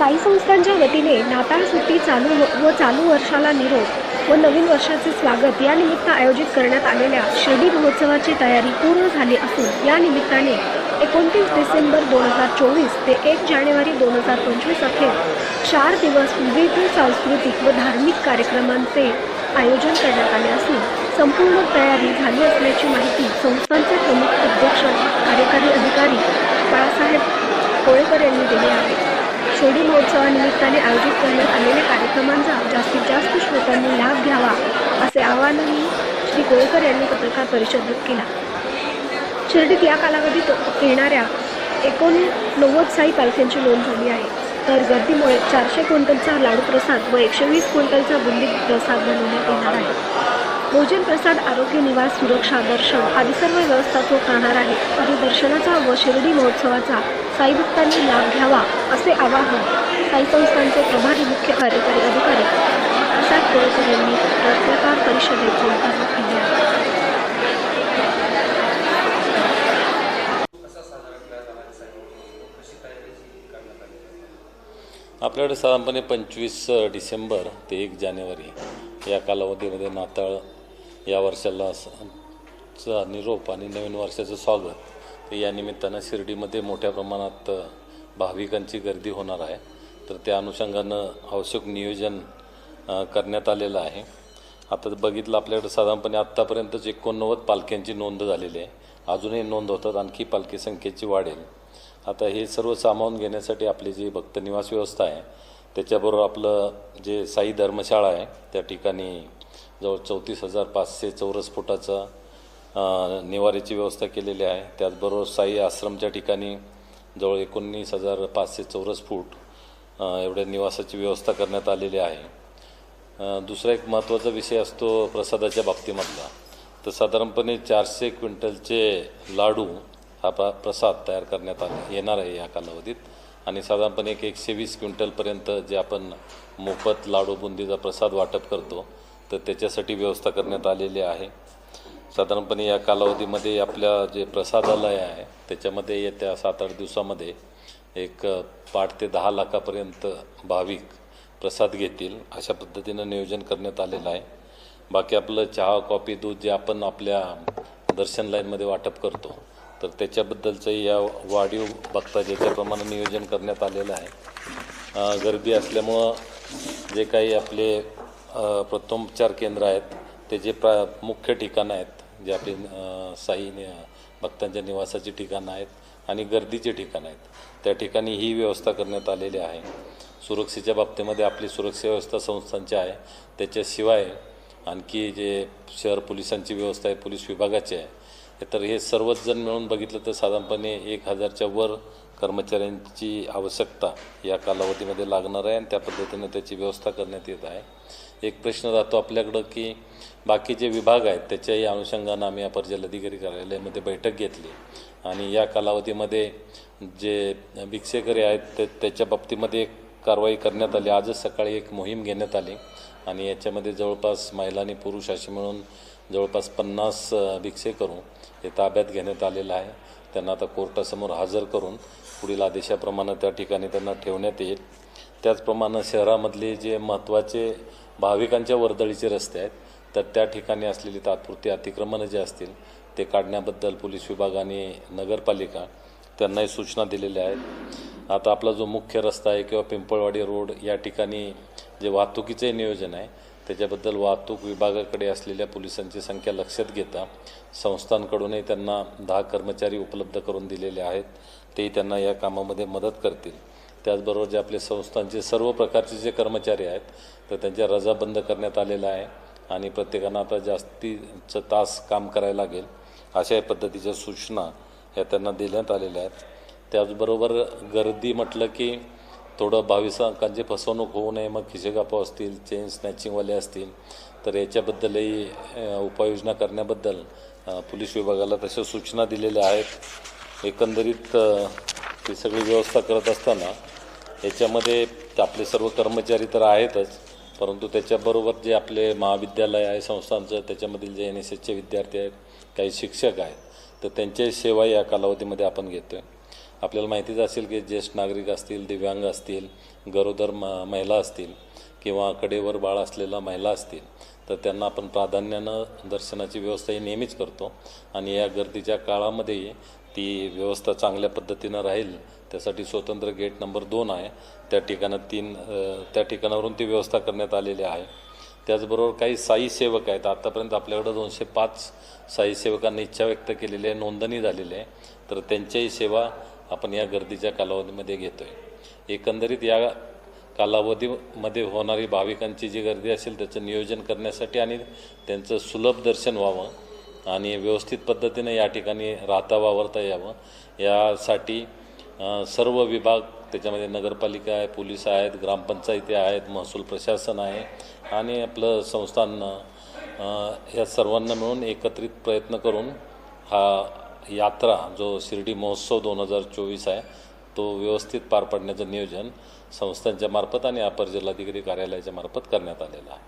काही संस्थांच्या वतीने नाताळ सुट्टी चालू व चालू वर्षाला निरोप व नवीन वर्षाचे स्वागत या निमित्त आयोजित करण्यात आलेल्या शिर्डी महोत्सवाची तयारी पूर्ण झाली असून या निमित्ताने एकोणतीस डिसेंबर दोन हजार चोवीस ते एक जानेवारी दोन हजार पंचवीस अखेर चार दिवस विविध सांस्कृतिक व धार्मिक कार्यक्रमांचे आयोजन करण्यात आले असून संपूर्ण तयारी झाली असल्याची माहिती संस्थांचे प्रमुख अध्यक्ष कार्यकारी अधिकारी बाळासाहेब कोळेकर यांनी दिली आहे. शिर्डी महोत्सवानिमित्ताने आयोजित करण्यात आलेल्या कार्यक्रमांचा जास्तीत जास्त श्रोत्यांनी लाभ घ्यावा असे आवाहनही श्री गोळकर यांनी पत्रकार परिषदेत केला. शिर्डीत या कालावधीत येणाऱ्या एकोणनव्वद साई पालख्यांची नोंद झाली आहे. तर गर्दीमुळे चारशे क्विंटलचा लाडू प्रसाद व एकशे वीस क्विंटलचा बुंदी प्रसाद बनवण्यात येणार आहे. भोजन प्रसाद आरोग्य निवास सुरक्षा दर्शन आदी सर्व व्यवस्था तो करणार आहे. आणि दर्शनाचा व शिर्डी महोत्सवाचा साईभक्तांनी लाभ घ्यावा असे आवाहन साई संस्थांचे प्रभारी मुख्य कार्यकारी अधिकारी प्रसाद कोळकर यांनी पत्रकार परिषदेत बोलताना केले आहे. आपल्याकडे साधारणपणे पंचवीस डिसेंबर ते एक जानेवारी या कालावधीमध्ये नाताळ या वर्षाला स- चा निरोप आणि नवीन वर्षाचं स्वागत तर या निमित्तानं शिर्डीमध्ये मोठ्या प्रमाणात भाविकांची गर्दी होणार आहे. तर त्या अनुषंगानं आवश्यक नियोजन करण्यात आलेलं आहे. आता बघितलं आपल्याकडे साधारणपणे आत्तापर्यंतच एकोणनव्वद पालख्यांची नोंद झालेली आहे. अजूनही नोंद होतात आणखी पालखी संख्येची वाढेल. आता हे सर्व सामावून घेण्यासाठी आपली जी भक्त निवास व्यवस्था आहे त्याच्याबरोबर आपलं जे साई धर्मशाळा आहे त्या ठिकाणी जवळ चौतीस हजार पाचशे चौरस फुटाचा निवारीची निवाऱ्याची व्यवस्था केलेली आहे. त्याचबरोबर साई आश्रमच्या ठिकाणी जवळ एकोणीस हजार पाचशे चौरस फूट एवढ्या निवासाची व्यवस्था करण्यात आलेली आहे. दुसरा एक महत्त्वाचा विषय असतो प्रसादाच्या बाबतीमधला. तर साधारणपणे चारशे क्विंटलचे लाडू हा प्र प्रसाद तयार करण्यात आला येणार आहे या कालावधीत. आणि साधारणपणे एक एकशे वीस क्विंटलपर्यंत जे आपण मोफत लाडू बुंदीचा प्रसाद वाटप करतो तर त्याच्यासाठी व्यवस्था करण्यात आलेली आहे. साधारणपणे या कालावधीमध्ये आपल्या जे प्रसादालय आहे त्याच्यामध्ये येत्या सात आठ दिवसामध्ये एक पाठ पाच ते दहा लाखापर्यंत भाविक प्रसाद घेतील अशा पद्धतीनं नियोजन करण्यात आलेलं आहे. बाकी आपलं चहा कॉफी दूध जे आपण आपल्या दर्शन लाईनमध्ये वाटप करतो तर त्याच्याबद्दलचंही या वाढीव बघता ज्याच्याप्रमाणे नियोजन करण्यात आलेलं आहे. गर्दी असल्यामुळं जे काही आपले प्रथमोपचार केंद्र आहेत. ते जे प्रा मुख्य ठिकाणं आहेत जे आपली साई भक्तांच्या निवासाची ठिकाणं आहेत आणि गर्दीची ठिकाणं आहेत. त्या ठिकाणी ही व्यवस्था करण्यात आलेली आहे. सुरक्षेच्या बाबतीमध्ये आपली सुरक्षा व्यवस्था संस्थांची आहे. त्याच्याशिवाय आणखी जे शहर पोलिसांची व्यवस्था आहे पोलीस विभागाची आहे तर हे सर्वच जण मिळून बघितलं तर साधारणपणे एक हजारच्या वर कर्मचाऱ्यांची आवश्यकता या कालावधीमध्ये लागणार आहे आणि त्या पद्धतीने त्याची व्यवस्था करण्यात येत आहे. एक प्रश्न राहतो आपल्याकडं की बाकीचे विभाग आहेत त्याच्याही अनुषंगानं आम्ही अपर जिल्हाधिकारी कार्यालयामध्ये बैठक घेतली. आणि या कालावधीमध्ये जे भिक्षेकरी आहेत ते त्याच्या बाबतीमध्ये एक कारवाई करण्यात आली. आजच सकाळी एक मोहीम घेण्यात आली. आणि याच्यामध्ये जवळपास महिला आणि पुरुष असे मिळून जवळपास पन्नास भिक्षेकरू हे ताब्यात घेण्यात आलेलं आहे. त्यांना आता कोर्टासमोर हजर करून पुढील आदेशाप्रमाणे त्या ठिकाणी त्यांना ठेवण्यात येईल. त्याचप्रमाणे शहरामधले जे महत्त्वाचे भाविकांच्या वर्दळीचे रस्ते आहेत तर त्या ठिकाणी असलेली तात्पुरती अतिक्रमणं जे असतील ते काढण्याबद्दल पोलीस विभाग आणि नगरपालिका त्यांनाही सूचना दिलेल्या आहेत. आता आपला जो मुख्य रस्ता आहे किंवा पिंपळवाडी रोड या ठिकाणी जे वाहतुकीचे नियोजन आहे त्याच्याबद्दल वाहतूक विभागाकडे असलेल्या पोलिसांची संख्या लक्षात घेता संस्थांकडूनही त्यांना दहा कर्मचारी उपलब्ध करून दिलेले आहेत. तेही त्यांना या कामामध्ये मदत करतील. त्याचबरोबर जे आपले संस्थांचे सर्व प्रकारचे जे कर्मचारी आहेत तर त्यांच्या रजा बंद करण्यात आलेला आहे आणि प्रत्येकानं आता जास्तीचं तास काम करायला लागेल अशा पद्धतीच्या सूचना ह्या त्यांना देण्यात आलेल्या आहेत. त्याचबरोबर गर्दी म्हटलं की थोडं भाविकांची फसवणूक होऊ नये मग खिशेगापो असतील चेन स्नॅचिंगवाले असतील तर याच्याबद्दलही उपाययोजना करण्याबद्दल पोलीस विभागाला तशा सूचना दिलेल्या आहेत. एकंदरीत ती सगळी व्यवस्था करत असताना याच्यामध्ये आपले सर्व कर्मचारी तर आहेतच परंतु त्याच्याबरोबर जे आपले महाविद्यालय आहे संस्थांचं त्याच्यामधील जे एन एस एसचे विद्यार्थी आहेत काही शिक्षक आहेत तर त्यांच्याही सेवा या कालावधीमध्ये आपण घेतो आहे आपल्याला माहितीच असेल की ज्येष्ठ नागरिक असतील दिव्यांग असतील गरोदर म महिला असतील किंवा कडेवर बाळ असलेल्या महिला असतील तर त्यांना आपण प्राधान्यानं दर्शनाची व्यवस्था ही नेहमीच करतो. आणि या गर्दीच्या काळामध्ये ती व्यवस्था चांगल्या पद्धतीनं राहील त्यासाठी स्वतंत्र गेट नंबर दोन आहे. त्या ठिकाणं तीन त्या ठिकाणावरून ती व्यवस्था करण्यात आलेली आहे. त्याचबरोबर काही साई सेवक आहेत. आत्तापर्यंत आपल्याकडं दोनशे पाच साई सेवकांनी इच्छा व्यक्त केलेली आहे नोंदणी झालेली आहे. तर त्यांच्याही सेवा आपण या गर्दीच्या कालावधीमध्ये घेतो आहे एकंदरीत या कालावधीमध्ये होणारी भाविकांची जी गर्दी असेल त्याचं नियोजन करण्यासाठी आणि त्यांचं सुलभ दर्शन व्हावं आणि व्यवस्थित पद्धतीने या ठिकाणी राहता वावरता यावं. यासाठी सर्व विभाग त्याच्यामध्ये नगरपालिका आहे पोलीस आहेत ग्रामपंचायती आहेत महसूल प्रशासन आहे आणि आपलं संस्थान या सर्वांना मिळून एकत्रित प्रयत्न करून हा यात्रा जो शिर्डी महोत्सव दोन हजार चोवीस आहे तो व्यवस्थित पार पाडण्याचं नियोजन संस्थांच्या मार्फत आणि अपर जिल्हाधिकारी कार्यालयाच्या मार्फत करण्यात आलेलं आहे.